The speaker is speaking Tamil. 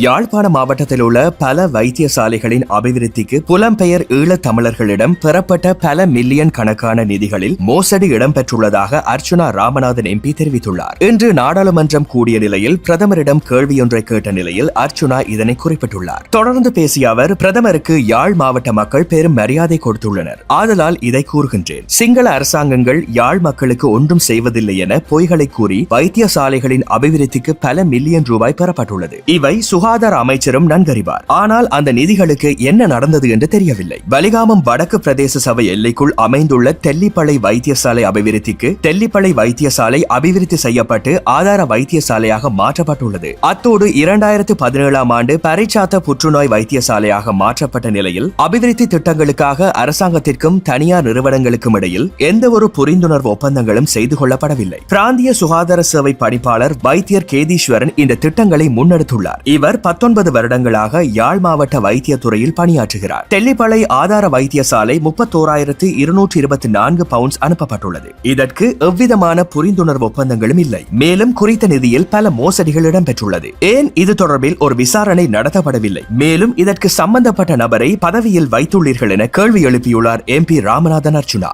யாழ்ப்பாண மாவட்டத்தில் உள்ள பல வைத்தியசாலைகளின் அபிவிருத்திக்கு புலம்பெயர் ஈழத் தமிழர்களிடம் பெறப்பட்ட பல மில்லியன் கணக்கான நிதிகளில் மோசடி இடம்பெற்றுள்ளதாக அர்ச்சுனா ராமநாதன் எம்பி தெரிவித்துள்ளார். இன்று நாடாளுமன்றம் கூடிய நிலையில் பிரதமரிடம் கேள்வியொன்றை கேட்ட நிலையில் அர்ச்சுனா இதனை குறிப்பிட்டுள்ளார். தொடர்ந்து பேசிய அவர் பிரதமருக்கு யாழ் மாவட்ட மக்கள் பெரும் மரியாதை கொடுத்துள்ளனர். ஆதலால் இதை கூறுகின்றேன். சிங்கள அரசாங்கங்கள் யாழ் மக்களுக்கு ஒன்றும் செய்வதில்லை என பொய்களை கூறி வைத்தியசாலைகளின் அபிவிருத்திக்கு பல மில்லியன் ரூபாய் பெறப்பட்டுள்ளது. இவை சுகா சுகாதார அமைச்சரும் நன்கறிவார். ஆனால் அந்த நிதிகளுக்கு என்ன நடந்தது என்று தெரியவில்லை. பலிகாமம் வடக்கு பிரதேச சபை எல்லைக்குள் அமைந்துள்ள தெல்லிப்பளை வைத்தியசாலை அபிவிருத்திக்கு தெல்லிப்பளை வைத்தியசாலை அபிவிருத்தி செய்யப்பட்டு ஆதார வைத்தியசாலையாக மாற்றப்பட்டுள்ளது. அத்தோடு இரண்டாயிரத்து பதினேழாம் ஆண்டு பரிச்சாத்த புற்றுநோய் வைத்தியசாலையாக மாற்றப்பட்ட நிலையில் அபிவிருத்தி திட்டங்களுக்காக அரசாங்கத்திற்கும் தனியார் நிறுவனங்களுக்கும் இடையில் எந்த ஒரு புரிந்துணர்வு ஒப்பந்தங்களும் செய்து கொள்ளப்படவில்லை. பிராந்திய சுகாதார சேவை பணிப்பாளர் வைத்தியர் கேதீஸ்வரன் இந்த திட்டங்களை முன்னெடுத்துள்ளார். இவர் பத்தொன்பது வருடங்களாக யாழ் மாவட்ட வைத்தியத்துறையில் பணியாற்றுகிறார். தெல்லிப்பளை ஆதார வைத்தியசாலை முப்பத்தோராயிரத்து இருநூற்று இருபத்தி நான்கு பவுண்ட்ஸ் அனுப்பப்பட்டுள்ளது. இதற்கு எவ்விதமான புரிந்துணர்வு ஒப்பந்தங்களும் இல்லை. மேலும் குறித்த நிதியில் பல மோசடிகள் இடம்பெற்றுள்ளது. ஏன் இது தொடர்பில் ஒரு விசாரணை நடத்தப்படவில்லை? மேலும் இதற்கு சம்பந்தப்பட்ட நபரை பதவியில் வைத்துள்ளீர்கள் என கேள்வி எழுப்பியுள்ளார் எம்பி ராமநாதன் அர்ஜுனா.